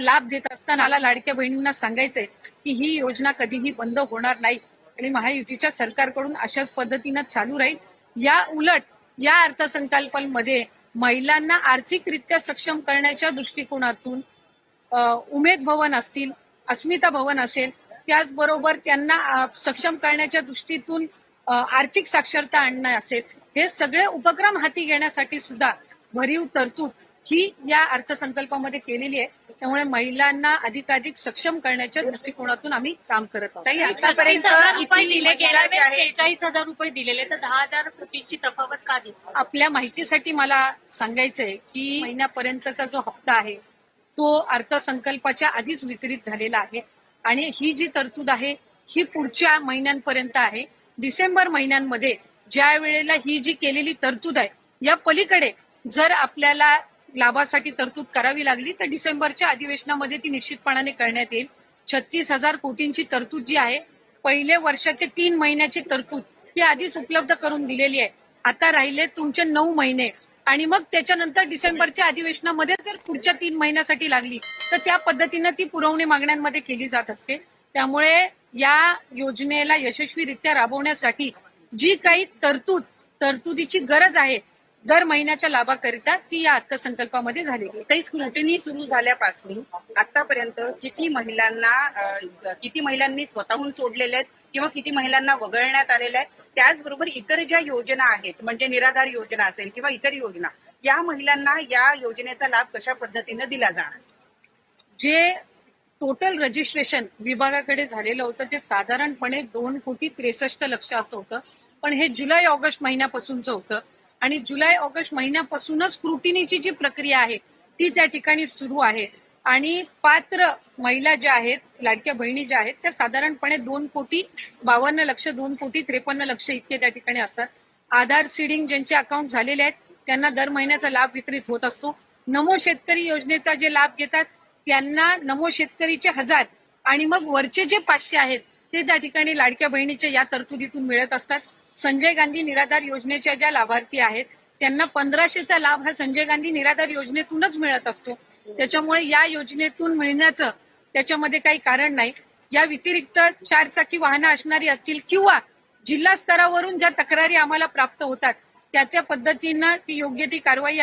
लाभ देत असताना मला लाडक्या बहिणींना सांगायचंय की ही योजना कधीही बंद होणार नाही. आणि महायुतीच्या सरकारकडून अशाच पद्धतीनं चालू राहील. या उलट या अर्थसंकल्पामध्ये महिलांना आर्थिकरित्या सक्षम करण्याच्या दृष्टिकोनातून उमेद भवन असतील अस्मिता भवन असेल त्याचबरोबर त्यांना सक्षम करण्याच्या दृष्टीतून आर्थिक साक्षरता आणणं असेल हे सगळे उपक्रम हाती घेण्यासाठी सुद्धा भरीव तरतूद ही या अर्थसंकल्पामध्ये केलेली आहे. त्यामुळे महिलांना अधिकाधिक सक्षम करण्याच्या दृष्टिकोनातून आम्ही काम करत आहोत. ताई आतापर्यंत हजार रुपये किती दिले ज्या आहेत सेहेचाळीस हजार रुपये दिलेले तर दहा हजार कोटींची तफावत का दिसते? आपल्या माहितीसाठी मला सांगायचंय की महिन्यापर्यंतचा जो हप्ता आहे तो अर्थसंकल्पाच्या आधीच वितरित झालेला आहे. आणि ही जी तरतूद आहे ही पुढच्या महिन्यांपर्यंत आहे. डिसेंबर महिन्यांमध्ये ज्या वेळेला ही जी केलेली तरतूद आहे या पलीकडे जर आपल्याला लाभासाठी तरतूद करावी लागली तर डिसेंबरच्या अधिवेशनामध्ये ती निश्चितपणाने करण्यात येईल. छत्तीस हजार कोटींची तरतूद जी आहे पहिले वर्षाचे तीन महिन्याची तरतूद ही आधीच उपलब्ध करून दिलेली आहे. आता राहिले तुमचे नऊ महिने. आणि मग त्याच्यानंतर डिसेंबरच्या अधिवेशनामध्ये जर पुढच्या तीन महिन्यासाठी लागली तर त्या पद्धतीनं ती पुरवणी मागण्यांमध्ये केली जात असते. त्यामुळे या योजनेला यशस्वीरित्या राबवण्यासाठी जी काही तरतूद तरतुदीची गरज आहे दर महिन्याच्या लाभाकरिता ती या अर्थसंकल्पामध्ये झालेली आहे. काही स्क्रुटिनी सुरू झाल्यापासून आतापर्यंत किती महिलांना अ, किती महिलांनी स्वतःहून सोडलेले आहेत किंवा किती महिलांना वगळण्यात आलेलं आहेत त्याचबरोबर इतर ज्या योजना आहेत म्हणजे निराधार योजना असेल किंवा इतर योजना या महिलांना या योजनेचा लाभ कशा पद्धतीने दिला जाणार? जे टोटल रजिस्ट्रेशन विभागाकडे झालेलं होतं ते साधारणपणे दोन कोटी त्रेसष्ट लक्ष असं होतं. पण हे जुलै ऑगस्ट महिन्यापासूनचं होतं. आणि जुलै ऑगस्ट महिन्यापासूनच स्क्रुटिनीची जी प्रक्रिया आहे ती त्या ठिकाणी सुरू आहे. आणि पात्र महिला ज्या आहेत लाडक्या बहिणी ज्या आहेत त्या साधारणपणे दोन कोटी बावन्न लक्ष दोन कोटी त्रेपन्न लक्ष इतके त्या ठिकाणी असतात. आधार सीडिंग ज्यांचे अकाउंट झालेले आहेत त्यांना दर महिन्याचा लाभ वितरित होत असतो. नमो शेतकरी योजनेचा जे लाभ घेतात त्यांना नमो शेतकरीचे हजार आणि मग वरचे जे पाचशे आहेत ते त्या ठिकाणी लाडक्या बहिणीच्या या तरतुदीतून मिळत असतात. संजय गांधी निराधार योजनेच्या ज्या लाभार्थी आहेत त्यांना पंधराशेचा लाभ हा संजय गांधी निराधार योजनेतूनच मिळत असतो. त्याच्यामुळे या योजनेतून मिळण्याचं त्याच्यामध्ये काही कारण नाही. या व्यतिरिक्त चार चाकी वाहनं असणारी असतील किंवा जिल्हा स्तरावरून ज्या तक्रारी आम्हाला प्राप्त होतात त्या त्या पद्धतीनं ती योग्य ती कारवाई